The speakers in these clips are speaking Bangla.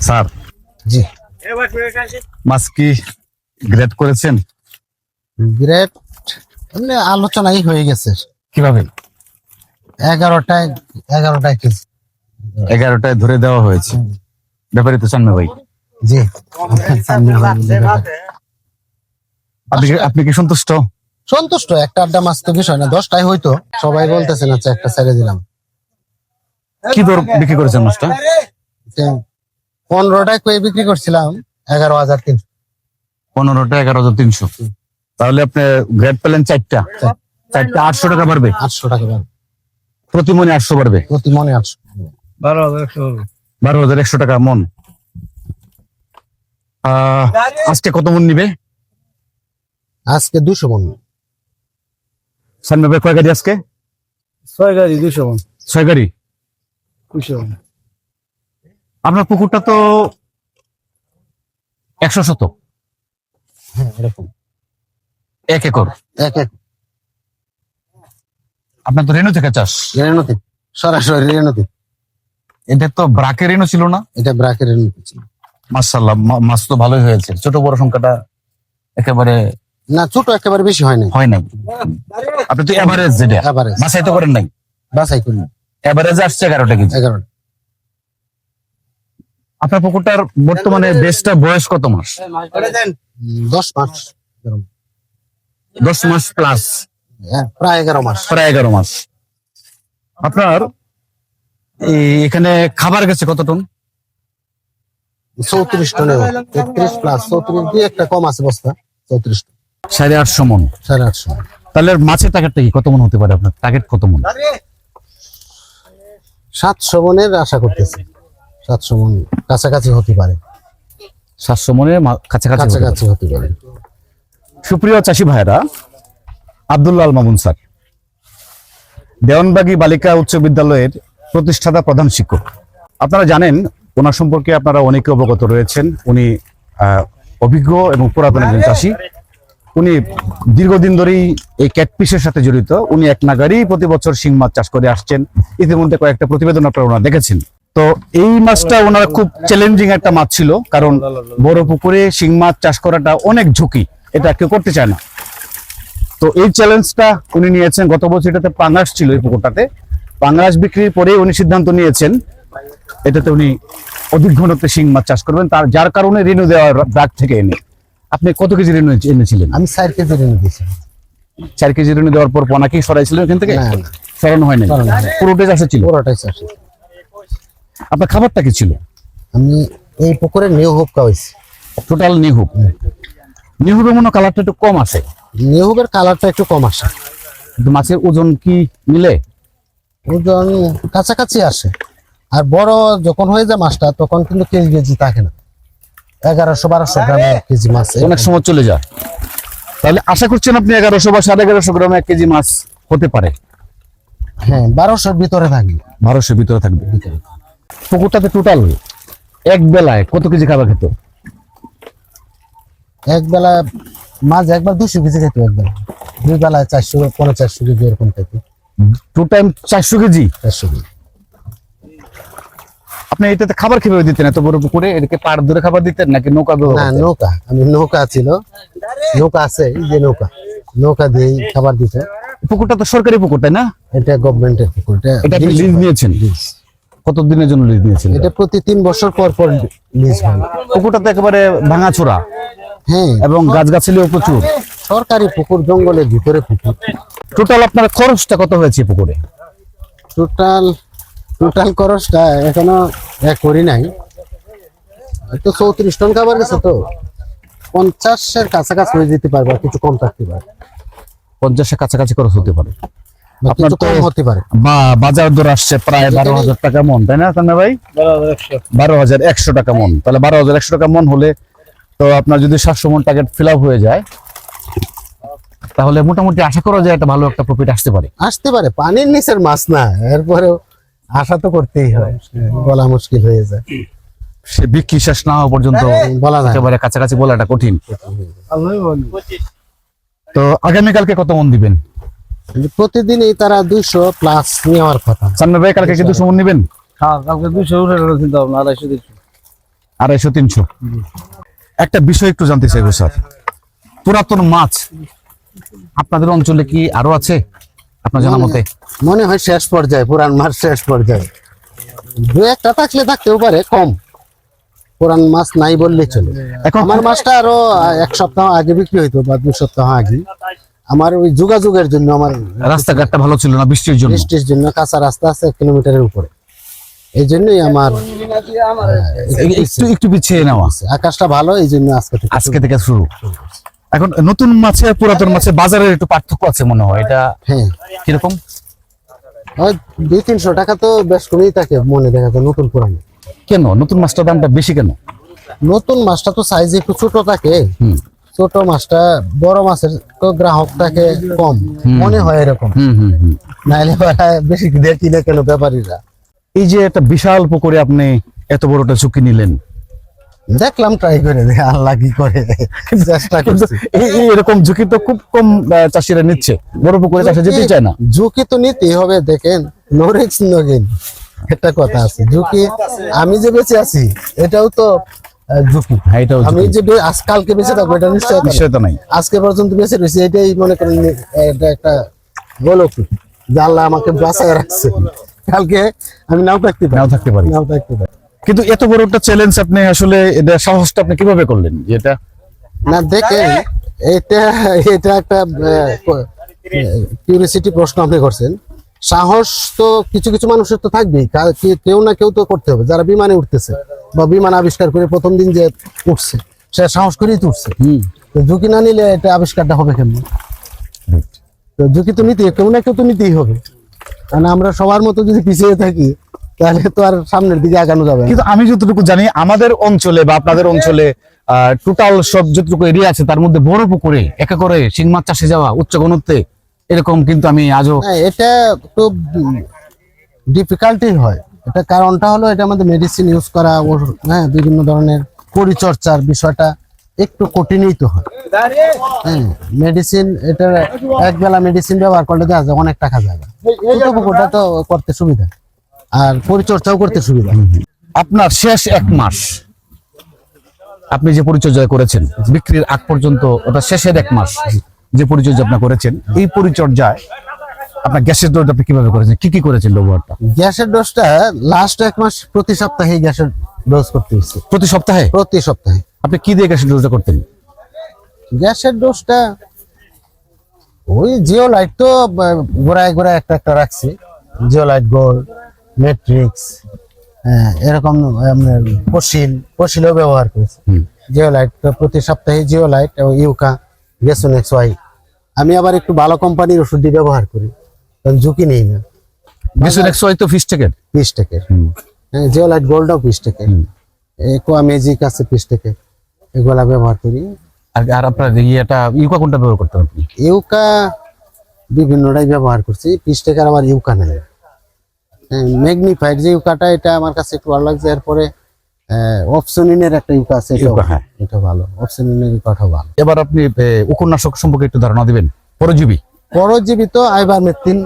স্যার জি। মাছ কি গ্রেড করেছেন? গ্রেড এমনি আলোচনাই হয়ে গেছে। কীভাবে? এগারোটায় এগারোটায় কেজি। এগারোটায় ধরে দেওয়া হয়েছে। ব্যাপারে তো চান না ভাই। জি। আপনি কি- আপনি কি সন্তুষ্ট? সন্তুষ্ট একটা আড্ডা মাছ তো বিষয় না দশটায় হয়তো। সবাই বলতেছেন আচ্ছা একটা ছেড়ে দিলাম। কি দর বিক্রি করেছেন মাছটা? পনেরোটায় কয়ে বিক্রি করছিলাম? এগারো হাজার তিনশো। পনেরোটা এগারো হাজার তিনশো। তাহলে আপনি গ্রেড পেলেন চারটা। চারটা আটশো টাকা বাড়বে। আটশো টাকা দাম প্রতি মনে আটশো বাড়বে। প্রতি মনে আটশো। বারো হাজার একশো টাকা মন। আহ, আজকে কত মন নিবে? আজকে দুশো মন। ভাই কয় গাড়ি আজকে? ছয় গাড়ি দুশো মন। ছয় গাড়ি? আপনার পুকুরটা তো একশো শত হ্যাঁ এক একর। এক এক। আপনার তো রেণু থেকে চাষ। রেণতি সরাসরি রেণতি। এটা তো ব্রাকে রেণু ছিল না? এটা ব্রাকের রেণতি ছিল। মার্শাল্লাহ মাছ তো ভালোই হয়েছে। ছোট বড় সংখ্যাটা একেবারে না ছোট একেবারে বেশি হয় না হয় নাই। আপনি তো এভারেজ যেটা। এভারেজ মাছাই তো করেন নাই? বাছাই করি এভারেজ আসছে এগারোটা কেজি। এগারোটা। আপনার পুকুরটার বর্তমানে বেশটা বয়স কত মাস? দশ মাস। দশ মাস প্লাস হ্যাঁ, প্রায় এগারো মাস। প্রায় এগারো মাস। আপনার এই এখানে খাবার গেছে কত টন? চৌত্রিশ টনের তেত্রিশ প্লাস চৌত্রিশ দিয়ে একটা কম আছে বস্তা চৌত্রিশ টন। সাড়ে আটশো মন। সাড়ে আটশো। তাহলে মাছের টার্গেটটা কি? কত মন হতে পারে আপনার? টার্গেট কত মন? সাতশো মনের আশা করতেছি। সাতশো মন কাছাকাছি হতে পারে। সাতশো মনের কাছাকাছি হতে পারে। কাছাকাছি হতে পারে। সুপ্রিয় চাষি ভাইরা আব্দুল্লাহ আল মামুন স্যার দেওয়ানবাগী বালিকা উচ্চ বিদ্যালয়ের প্রতিষ্ঠাতা প্রধান শিক্ষক। আপনারা জানেন ওনার সম্পর্কে আপনারা অনেকে অবগত রয়েছেন। উনি আহ, অভিজ্ঞ এবং পুরাতন একজন চাষি। উনি দীর্ঘদিন ধরেই এই ক্যাটপিসের সাথে জড়িত। উনি এক নাগারই প্রতি বছর শিং মাছ চাষ করে আসছেন। ইতিমধ্যে কয়েকটা প্রতিবেদন আপনারা ওনারা দেখেছেন। তো এই মাছটা ওনার খুব চ্যালেঞ্জিং একটা মাছ ছিল, কারণ বড় পুকুরে শিং মাছ চাষ করাটা অনেক ঝুঁকি। এটা কেউ করতে চায় না। তো এই চ্যালেঞ্জটা উনি নিয়েছেন, গত বছর এটাতে পাঙ্গাস ছিল এই পুকুরটাতে। পাঙ্গাস বিক্রির পরে উনি সিদ্ধান্ত নিয়েছেন, এটাতে উনি অধিক ঘনত্বে শিং মাছ চাষ করবেন। তার, যার কারণে রেনু দেওয়ার ব্রাক থেকে এনে। আপনি কত কেজি রেনু এনেছিলেন? আমি চার কেজি রেণু দিয়েছিলাম চার কেজি রেনু দেওয়ার পর পনা কি সরাইছিলেন এখান থেকে। সরানো হয়নি। পুরোটাই চাষে ছিল? পুরোটাই চাষি আপনার খাবারটা কি ছিল? আমি এই পুকুরে নিউ হোপ খাওয়াইছি। টোটাল নিহুব নিহুবের মনে কালারটা একটু কম আছে। নিউ হোপের কালারটা একটু কম আসে। কিন্তু মাছের ওজন কি মিলে? ওজন কাছাকাছি আসে। আর বড় যখন হয়ে যায় মাছটা তখন কিন্তু কেজি কেজি থাকে না। এগারোশো বারোশো গ্রাম এক কেজি মাছ অনেক সময় চলে যায়। তাহলে আশা করছেন আপনি এগারোশো বা সাড়ে এগারোশো গ্রাম এক কেজি মাছ হতে পারে? হ্যাঁ বারোশোর ভিতরে থাকবে। বারোশোর ভিতরে থাকবে। পুকুরটাতে টোটাল এক বেলায় কত কেজি খাবার খেত? এক বেলা মাছ একবার দুশো কেজি খেত এক বেলা। দুই বেলায় চারশো পনেরো চারশো কেজি এরকম খেতে। টু টাইম চারশো কেজি? চারশো কেজি। আপনি এটাতে খাবার কীভাবে দিতেন? এত বড় পুকুরে এটাকে পাড় ধরে খাবার দিতেন নাকি নৌকা না নৌকা। আমি নৌকা ছিল। নৌকা আছে এই যে নৌকা। নৌকা দিয়ে খাবার দিতে। পুকুরটা তো সরকারি পুকুর তাই না? এটা গভর্নমেন্টের পুকুর এটা এটা আপনি লিজ নিয়েছেন। কত দিনের জন্য লিজ নিয়েছেন এটা? প্রতি তিন বছর পর পর লিজ হয়। পুকুরটা তো একেবারে ভাঙাচোরা। হ্যাঁ। এবং গাছগাছালিও প্রচুর। সরকারি পুকুর জঙ্গলের ভিতরে পুকুর। টোটাল আপনার খরচটা কত হয়েছে পুকুরে? টোটাল টোটাল খরচটা এখনও এক করি নাই। তো চৌত্রিশ টন খাবার গেছে তো। পঞ্চাশের কাছাকাছি হয়ে যেতে পারবে কিছু কম থাকতে পারে। পঞ্চাশের কাছাকাছি খরচ হতে পারে। আপনার তো- হতে পারে। বা বাজার দর আসছে প্রায় বারো হাজার টাকা মন তাই না ভাই? বারো হাজার একশো টাকা মন। তাহলে বারো হাজার একশো টাকা মন হলে তো আপনার যদি সাতশো মন টার্গেট ফিল আপ হয়ে যায় তাহলে মোটামুটি আশা করা যায় একটা ভালো একটা প্রফিট আসতে পারে। আসতে পারে পানির নিচের মাছ না এরপরেও আশা তো করতেই হয়। বলা মুশকিল হয়ে যায়। সে বিক্রি শেষ না হওয়া পর্যন্ত বলা যায়। একেবারে কাছাকাছি বলাটা কঠিন। তো আগামীকালকে কত মন দিবেন? প্রতিদিনই তারা দুইশো প্লাস নেওয়ার কথা। সামনে ভাই কালকে কিন্তু সমন নেবেন? হ্যাঁ কালকে দুশো উঠে গেল চিন্তা ভাবনা আড়াইশো তিনশো। আড়াইশো তিনশো। একটা বিষয় একটু জানতে চাইব স্যার। পুরাতন মাছ আপনাদের অঞ্চলে কি আরও আছে? আপনার জানা মতে? মনে হয় শেষ পর্যায়ে পুরান মাছ শেষ পর্যায়ে। দু একটা থাকলে থাকতেও পারে কম। পুরান মাছ নাই বললে চলে। এখন আমার মাছটা আরও এক সপ্তাহ আগে বিক্রি হইতো বা দুই সপ্তাহ আগে। আমার ওই যোগাযোগের জন্য আমার রাস্তাঘাটটা ভালো ছিল না বৃষ্টির জন্য? বৃষ্টির জন্য কাঁচা রাস্তা আছে এক কিলোমিটারের উপরে। এই জন্যই আমার একটু একটু পিছিয়ে নেওয়া। আছে আকাশটা ভালো এই জন্য আজকে আজকে থেকে শুরু। এখন নতুন মাছে আর পুরাতন মাছে বাজারের একটু পার্থক্য আছে মনে হয় এটা হ্যাঁ। কীরকম? দুই তিনশো টাকা তো বেশ কমেই থাকে মনে দেখা যায় নতুন পুরানো। কেন? নতুন মাছটার দামটা বেশি কেন? নতুন মাছটা তো সাইজ একটু ছোট থাকে। হুম। ছোট মাছটা বড় মাছের তো গ্রাহক থাকে কম। মনে হয় এরকম। হুম হুম হুম। নাইলে বেশি দিয়ে কিনে কেন ব্যাপারীরা? এই যে একটা বিশাল পুকুরে আপনি এত বড়টা ঝুঁকি নিলেন দেখলাম ট্রাই করে আল্লাহ কি করে? চেষ্টা করছি। এরকম ঝুঁকি তো খুব কম চাষিরা নিচ্ছে। বড় পুকুরে চাষে যেতেই চায় না। ঝুঁকি তো নিতেই হবে দেখেন নো রিস্ক নো গেইন একটা কথা আছে ঝুঁকি আমি যে বেঁচে আছি এটাও তো ঝুঁকি। হ্যাঁ এটাও আমি। যে আজকালকে বেঁচে থাকব এটা নিশ্চয় নিশ্চয়তা নাই। আজকে পর্যন্ত বেঁচে রয়েছে এটাই মনে করেন এটা একটা গোলক যে আল্লাহ আমাকে বাঁচায় রাখছে। কালকে আমি নাও থাকতে পারি। নাও থাকতে পারি। নাও থাকতে পারি। কিন্তু এত বড় একটা চ্যালেঞ্জ আপনি আসলে এটা সাহসটা আপনি কীভাবে করলেন? যেটা না দেখেন এটা এটা একটা কিউরিয়াসিটি প্রশ্ন আপনি করছেন। সাহস তো কিছু কিছু মানুষের তো থাকবেই। কেউ না কেউ তো করতে হবে। যারা বিমানে উঠতেছে বা বিমান আবিষ্কার করে প্রথম দিন যে উঠছে সে সাহস করেই তো উঠছে। হুম। ঝুঁকি না নিলে এটা আবিষ্কারটা হবে কেমন? তো ঝুঁকি তো নিতেই কেউ না কেউ তো নিতেই হবে। কারণ আমরা সবার মতো যদি পিছিয়ে থাকি তাহলে তো আর সামনের দিকে আগানো যাবে কিন্তু আমি যতটুকু জানি আমাদের অঞ্চলে বা আপনাদের অঞ্চলে টোটাল সব যতটুকু এরিয়া আছে তার মধ্যে বড় পুকুরে একা করে শিং মাছ চাষে যাওয়া উচ্চ ঘনত্বে এরকম কিন্তু আমি আজও এটা খুব ডিফিকাল্টি হয়। এটা কারণটা হলো এটা আমাদের মেডিসিন ইউজ করা হ্যাঁ বিভিন্ন ধরনের পরিচর্যার বিষয়টা একটু কঠিনই তো হয়। হ্যাঁ মেডিসিন এটা এক বেলা মেডিসিন ব্যবহার করলে দেখা যায় অনেক টাকা যাবে পুকুরটা তো করতে সুবিধা। আর পরিচর্যাও করতে সুবিধা। আপনার শেষ এক মাস আপনি যে পরিচর্যা করেছেন বিক্রির আগ পর্যন্ত ওটা শেষের এক মাস যে পরিচর্যা আপনি করেছেন এই পরিচর্যায় আপনার গ্যাসের ডোজ আপনি কীভাবে করেছেন? কি কি করেছেন ব্যবহারটা? গ্যাসের ডোজটা লাস্ট এক মাস প্রতি সপ্তাহে গ্যাসের ডোজ করতে হচ্ছে প্রতি সপ্তাহে? প্রতি সপ্তাহে। আপনি কি দিয়ে গ্যাসের ডোজটা করতেন? গ্যাসের ডোজটা ওই জিও লাইট তো গোড়ায় গোড়ায় একটা একটা রাখছি। জিও লাইট গোল্ড ম্যাট্রিক্স হ্যাঁ এরকম আপনার পশিল পশিলও ব্যবহার করেছি। হুম। জিও লাইট প্রতি সপ্তাহে জিও লাইট এবং ইউকা গেসন এক্স ওয়াই আমি আবার একটু ভালো কোম্পানির ওষুধই ব্যবহার করি কারণ ঝুঁকি নেই না। গ্যাসের একশো হয়তো ফিস টেকের পিস টেকের হ্যাঁ জিও লাইট গোল্ডও পিস টেকের একোয়া ম্যাজিক আছে পিস টেকের এগুলা ব্যবহার করি। আর আর আপনার ইয়েটা ইউকা কোনটা ব্যবহার করতেন আপনি? ইউকা বিভিন্নটাই ব্যবহার করছি। পিস টেকার আবার ইউকা নেই। ম্যাগনিফাইড যে ইউকাটা এটা আমার কাছে একটু ভালো লাগছে। এরপরে অপশনিনের একটা ইউকা আছে ইউকা, হ্যাঁ। এটা ভালো। অপশনিনের ইউকাটাও ভালো। এবার আপনি উপন্যাসক সম্পর্কে একটু ধারণা দিবেন। পরজীবী। পরজীবিত আইবার মেথিন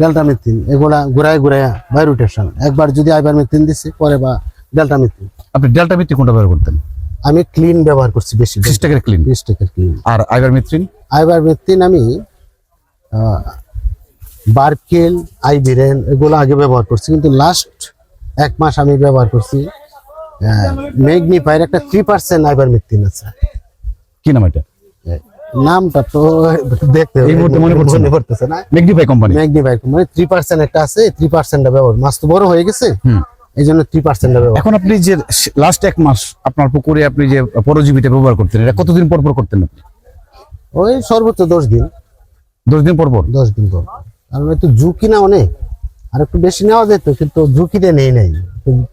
ডেল্টা মেথিন এগুলা ঘুরায় ঘুরায় ভাইরোটেশন একবার যদি আইবার মেথিন দিছি পরে বা ডেল্টা মেথিন আপনি ডেল্টা মিত্রি কোনটা ব্যবহার করতেন? আমি ক্লিন ব্যবহার করছি বেশি ফিস টেকের ক্লিন বিশ টেকের ক্লিন আর আইবার মিত্রিন আইবার মেথিন আমি বার্কেল আইবিরেন এগুলো আগে ব্যবহার করছি কিন্তু লাস্ট এক মাস আমি ব্যবহার করছি ম্যাগনিফায়ার একটা থ্রি পার্সেন্ট আইবার মেথিন আছে। কি নাম এটা? নামটা তো দেখতে এই মুহূর্তে মনে পড়ছে। মনে পড়তেছে না। ম্যাগনিফাই কোম্পানি ম্যাগনিফায়ার মানে থ্রি পার্সেন্ট একটা আছে থ্রি পার্সেন্টটা ব্যবহার মাছ তো বড় হয়ে গেছে। এই জন্য থ্রি পার্সেন্টটা ব্যবহার এখন আপনি যে লাস্ট এক মাস আপনার পুকুরে আপনি যে পরজীবীটা ব্যবহার করতেন এটা কতদিন পর পর করতেন আপনি? ওই সর্বোচ্চ দশ দিন। দশ দিন পর পর? দশ দিন পর। কারণ একটু ঝুঁকি না অনেক। আর একটু বেশি নেওয়া যেত কিন্তু ঝুঁকিটা নেই নাই।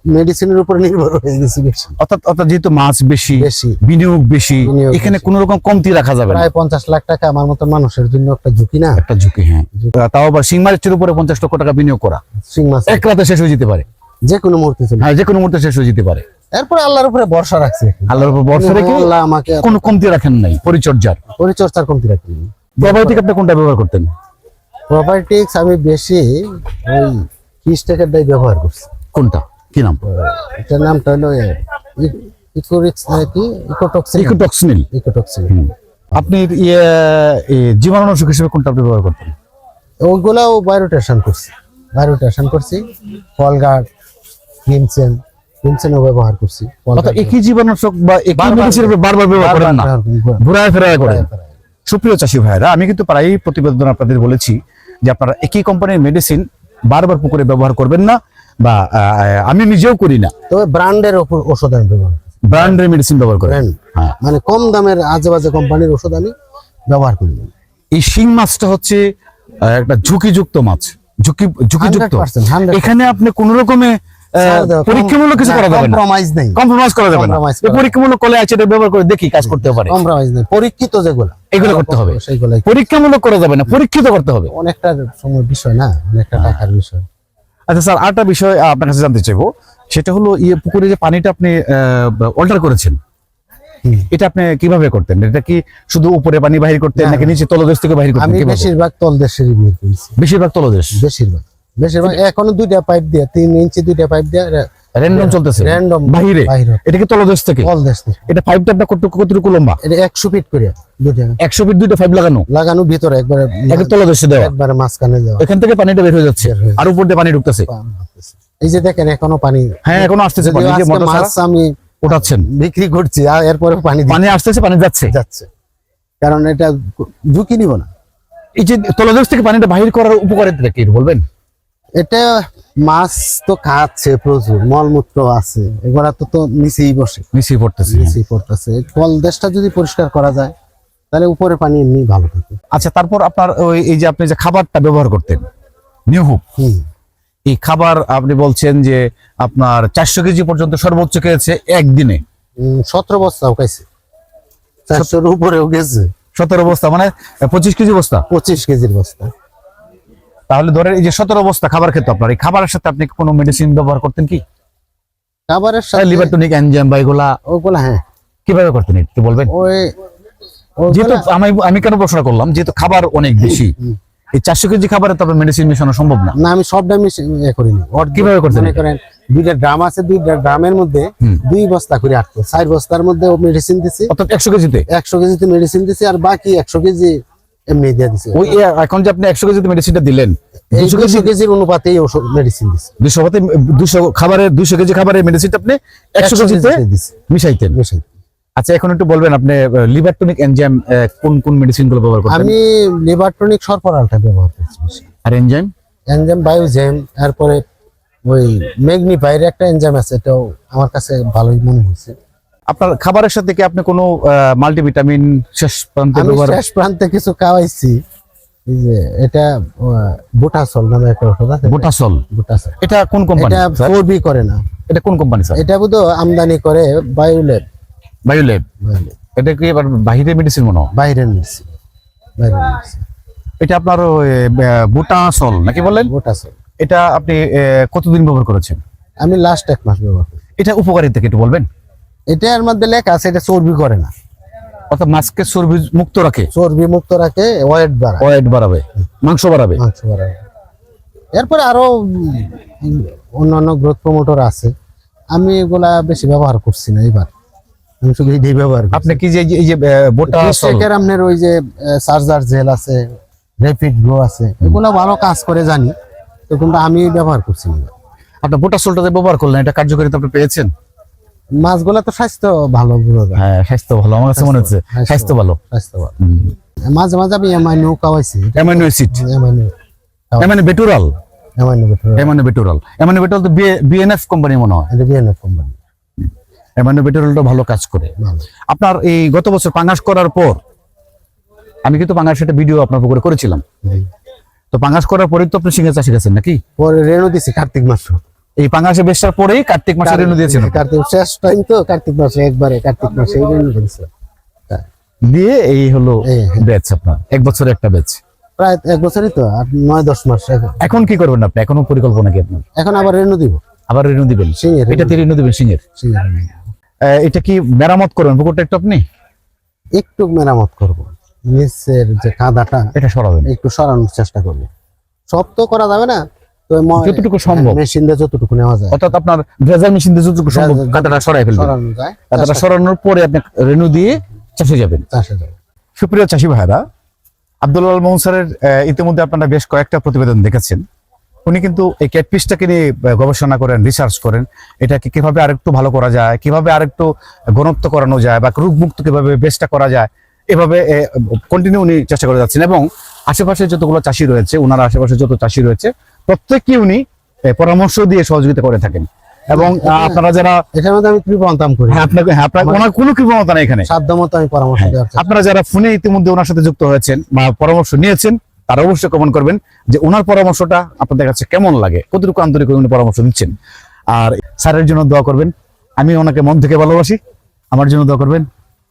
মেডিসিনের উপর নির্ভর হয়ে গেছে বেশি। অর্থাৎ অর্থাৎ যেহেতু মাছ বেশি বেশি। বিনিয়োগ বেশি এখানে কোন রকম কমতি রাখা যাবে প্রায় পঞ্চাশ লাখ টাকা আমার মতো মানুষের জন্য একটা ঝুঁকি না? একটা ঝুঁকি হ্যাঁ। তাও আবার শিং মাছের উপরে পঞ্চাশ লক্ষ টাকা বিনিয়োগ করা। শিং মাছ। এক রাতে শেষ হয়ে যেতে পারে। যে কোনো মুহূর্তে হ্যাঁ যে কোনো মুহূর্তে শেষ হয়ে যেতে পারে। এরপরে আল্লাহর উপরে ভরসা রাখছে। আল্লাহর উপর বর্ষা রেখে আল্লাহ আমাকে কোনো কমতি রাখেন নাই পরিচর্যার। পরিচর্যার কমতি রাখেনি প্রোবায়োটিক আপনি কোনটা ব্যবহার করতেন? প্রপার্টিক্স আমি বেশি ওই কিস্টেকেরটাই ব্যবহার করছি। কোনটা? কি নাম? এটার নামটা হলো ইকোরিক্স নাকি ইকোটক্সিন ইকোটক্সিনিল ইকোটক্সিন আপনি ইয়ে জীবাণুনাশক হিসেবে কোনটা আপনি ব্যবহার করতেন? ওইগুলাও বায়োরোটেশন করছি। বায়োরোটেশন করছি। ফলগার্ড কিমসেন কিমসেনও ব্যবহার করছি। অর্থাৎ একই জীবাণুনাশক বা একই মেডিসিন বারবার ব্যবহার করেন না। ঘুরায় ফেরায় করেন। সুপ্রিয় চাষি ভাইরা আমি কিন্তু প্রায়ই প্রতিবেদন আপনাদের বলেছি যে আপনারা একই কোম্পানির মেডিসিন বারবার পুকুরে ব্যবহার করবেন না বা আমি নিজেও করি না। তবে ব্র্যান্ডের ওষুধ আমি ব্যবহার ব্র্যান্ডের মেডিসিন ব্যবহার করেন। হ্যাঁ। মানে কম দামের আজে বাজে কোম্পানির ওষুধ আমি ব্যবহার করি। এই শিং মাছটা হচ্ছে একটা ঝুঁকিযুক্ত মাছ। ঝুঁকি ঝুঁকিযুক্ত। 100%, 100% এখানে আপনি কোন রকমে পরীক্ষামূলক কিছু করা যাবে না। compromise নেই। কম্প্রোমাইজ করা যাবে না। পরীক্ষামূলক কলে আছে এটা ব্যবহার করে দেখি কাজ করতে পারে। কম্প্রোমাইজ নেই। পরীক্ষিত যেগুলো। এগুলো করতে হবে। পরীক্ষামূলক করা যাবে না পরীক্ষিত করতে হবে। অনেকটা সময় বিষয় না অনেকটা টাকার বিষয়। আচ্ছা স্যার আরেকটা বিষয় আপনার কাছে জানতে চাইব। সেটা হলো ইয়ে পুকুরে যে পানিটা আপনি অল্টার করেছেন এটা আপনি কীভাবে করতেন? এটা কি শুধু উপরে পানি বাহির করতেন নাকি নিচে তলদেশ থেকে বাহির করতেন? আমি বেশিরভাগ তল দেশের বিয়ে করেছি। বেশিরভাগ তলদেশ? বেশিরভাগ। বেশিরভাগ। এখনও দুইটা পাইপ দিয়ে তিন ইঞ্চি দুইটা পাইপ দিয়ে র্যান্ডম চলতেছে। র্যান্ডম এটা কি তলদেশ থেকে? তল দেশ থেকে। এটা পাইপটা আপনার কতটুকু কতটুকু লম্বা? এটা একশো ফিট করে দুইটা। একশো ফিট দুইটা পাইপ লাগানো? লাগানো ভিতরে একবারে তলদেশে দেওয়া? একবারে মাঝখানে এখান থেকে পানিটা বের হয়ে যাচ্ছে। আর উপর দিয়ে পানি ঢুকতেছে। এই যে দেখেন এখনও পানি হ্যাঁ এখনও আসতেছে পানি। যে মোটর আমি ওঠাচ্ছেন বিক্রি করছি আর এরপরে পানি পানি আসতেছে পানি যাচ্ছে। যাচ্ছে। কারণ এটা ঝুঁকি নিব না। এই যে তলদেশ থেকে পানিটা বাহির করার উপকারিতা কি বলবেন? এটা মাছ তো খাচ্ছে প্রচুর মলমূত্র আছে। এগুলা তো তো নিচেই বসে। নিচেই পড়তেছে। নিচেই পড়তেছে। কল দেশটা যদি পরিষ্কার করা যায় তাহলে উপরে পানি এমনি ভালো থাকে। আচ্ছা তারপর আপনার ওই এই যে আপনি যে খাবারটা ব্যবহার করতেন নিউহুপ এই খাবার আপনি বলছেন যে আপনার চারশো কেজি পর্যন্ত সর্বোচ্চ খেয়েছে একদিনে। সতেরো বস্তাও খাইছে। চারশোর উপরেও গেছে। সতেরো বস্তা মানে পঁচিশ কেজি বস্তা? পঁচিশ কেজির বস্তা। তাহলে ধরেন এই যে সতেরো বস্তা খাবার খেতে আপনার এই খাবারের সাথে আপনি কোনো মেডিসিন ব্যবহার করতেন কি? খাবারের সাথে লিভার টনিক এনজাইম বা এগুলা? ওগুলা হ্যাঁ। কীভাবে করতেন একটু বলবেন? ওই যেহেতু আমি আমি কেন প্রশ্ন করলাম যেহেতু খাবার অনেক বেশি এই চারশো কেজি খাবারে তো আপনার মেডিসিন মেশানো সম্ভব না। না আমি সবটা মিশে ইয়ে করিনি। কীভাবে করতেন মনে করেন দুইটা ড্রাম আছে দুইটা ড্রামের মধ্যে দুই বস্তা করে আটকো চার বস্তার মধ্যে মেডিসিন দিছি। অর্থাৎ একশো কেজিতে? একশো কেজিতে মেডিসিন দিছি আর বাকি একশো কেজি এমনি দিয়ে দিছি। ওই এখন যে আপনি একশো কেজিতে মেডিসিনটা দিলেন এই দুশো কেজি দুশো কেজির অনুপাতেই ওষুধ মেডিসিন দিছি। দুশো হতে দুশো খাবারের দুশো কেজি খাবারের মেডিসিনটা আপনি একশো কেজিতে দিছি। মিশাইতেন। আচ্ছা এখন একটু বলবেন আপনি লিভার টনিক এনজাইম কোন কোন মেডিসিনগুলো ব্যবহার করতেন? আমি লিভারটনিক সরপরালটা ব্যবহার করছি। আর এনজাইম? এনজাইম বায়োজেম তারপরে ওই ম্যাগনিফায়ার একটা এনজাইম আছে এটাও আমার কাছে ভালোই মনে হয়েছে আপনার খাবারের সাথে কি আপনি কোনো মাল্টিভিটামিন শেষ প্রান্তে ব্যবহার শেষ প্রান্তে কিছু খাওয়াইছি। যে এটা বুটাসল নামে একটা ওষুধ আছে। বোটাসল বুটাসল এটা কোন কোম্পানি এটা চর্বি করে না। এটা কোন কোম্পানি স্যার এটা বোধ আমদানি করে বায়োলেব বায়োলেব এটা কি এবার বাহিরে মেডিসিন মনে হয়? বাইরের মেডিসিন বাইরের মেডিসিন এটা আপনার বুটাসল নাকি বললেন? বুটাসল এটা আপনি কতদিন ব্যবহার করেছেন? আমি লাস্ট এক মাস ব্যবহার করি এটা উপকারিতা কি একটু বলবেন? এটার মধ্যে লেখা আছে এটা চর্বি করে না। অর্থাৎ মাছকে চর্বি মুক্ত রাখে? চর্বি মুক্ত রাখে ওয়েট বাড়ায়। ওয়েট বাড়াবে মাংস বাড়াবে? মাংস বাড়ায়। এরপরে আরও অন্যান্য গ্রোথ প্রমোটর আছে। আমি এগুলা বেশি ব্যবহার করছি না এবার আমি শুধু এইটাই ব্যবহার আপনি কি যে এই যে- বোটাসল টেকের আপনার ওই যে চার্জার জেল আছে র্যাপিড গ্রো আছে এগুলো ভালো কাজ করে জানি। তো কিন্তু আমি ব্যবহার করছি না। আপনি বোটাসলটা যে ব্যবহার করলেন এটা কার্যকারিতা আপনি পেয়েছেন? মাছগুলা তো স্বাস্থ্য ভালো হ্যাঁ স্বাস্থ্য ভালো আমার কাছে মনে হচ্ছে স্বাস্থ্য ভালো। স্বাস্থ্য ভালো। মাঝে মাঝে আমি খাওয়াইছি অ্যামাইনো অ্যাসিড এমআইনিও অ্যামাইনো বেটুরাল? এমআইনিও বেটার অ্যামাইনো বেটুরাল। অ্যামাইনো বেটুরাল তো বিএনএফ কোম্পানি মনে হয়। এটা বিএনএফ কোম্পানি অ্যামাইনো বেটুরালটা ভালো কাজ করে। আপনার এই গত বছর পাঙ্গাস করার পর আমি কিন্তু পাঙ্গাস একটা ভিডিও আপনার পুকুরে করেছিলাম। তো পাঙ্গাস করার পরেই তো আপনি সিঙ্গা চাষি গেছেন নাকি? পরে রেনু দিছি কার্তিক মাস এই পাঙ্গাসে বেচার পরেই কার্তিক মাসে রেনু দিয়েছেন কার্তিক শেষ টাইম তো কার্তিক মাসে একবারে কার্তিক মাসে এই রেনু দিছি দিয়ে এই হলো হ্যাঁ। ব্যাচ আপনার। এক বছরে একটা ব্যাচ প্রায় এক বছরই তো আর নয় দশ মাস এখন। কি করবেন আপনি? এখনও পরিকল্পনা কি আপনার? এখন আবার রেনু দিব। আবার রেনু দিবেন? সিংহের এটাতে রেনু। দিবেন আহ, এটা কি মেরামত করবেন? পুকুরটা একটু আপনি? একটু মেরামত করব। নিচের যে কাদাটা এটা সরাবেন। একটু সরানোর চেষ্টা করব। সব তো করা যাবে না যতটুকু সম্ভব। মেশিন দিয়ে যতটুকু নেওয়া যায়। অর্থাৎ আপনার ড্রেজার মেশিন দিয়ে যতটুকু সম্ভব কাঁটাটা সরাই ফেলবেন। কাঁটাটা সরানোর পরে আপনি রেনু দিয়ে চাষে যাবেন। চাষে যাবে সুপ্রিয় চাষি ভাইরা আব্দুল্লাহ মৌসারের ইতিমধ্যে আপনারা বেশ কয়েকটা প্রতিবেদন দেখেছেন। উনি কিন্তু এই ক্যাটপিসটাকে নিয়ে গবেষণা করেন রিসার্চ করেন। এটাকে কীভাবে আরেকটু ভালো করা যায় কীভাবে আরেকটু ঘনত্ব করানো যায় বা রোগমুক্ত কীভাবে বেশটা করা যায় এভাবে কন্টিনিউ উনি চেষ্টা করে যাচ্ছেন। এবং আশেপাশে যতগুলো চাষি রয়েছে ওনার আশেপাশে যত চাষি রয়েছে প্রত্যেককে উনি পরামর্শ দিয়ে সহযোগিতা করে থাকেন। এবং আপনারা যারা মধ্যে আমি কৃপন্তাম করি। হ্যাঁ আপনাকে হ্যাঁ আপনার ওনার কোনো কৃপণতা নেই এখানে। সাধ্য মতো আমি পরামর্শ হ্যাঁ, আপনারা যারা ফোনে ইতিমধ্যে ওনার সাথে যুক্ত হয়েছেন বা পরামর্শ নিয়েছেন তারা অবশ্যই কমেন্ট করবেন যে ওনার পরামর্শটা আপনাদের কাছে কেমন লাগে কতটুকু আন্তরিক উনি পরামর্শ দিচ্ছেন। আর স্যারের জন্য দোয়া করবেন আমি ওনাকে মন থেকে ভালোবাসি। আমার জন্য দোয়া করবেন।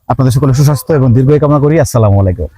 আপনাদের সকলে সুস্বাস্থ্য এবং দীর্ঘ কামনা করি। আসসালামু আলাইকুম।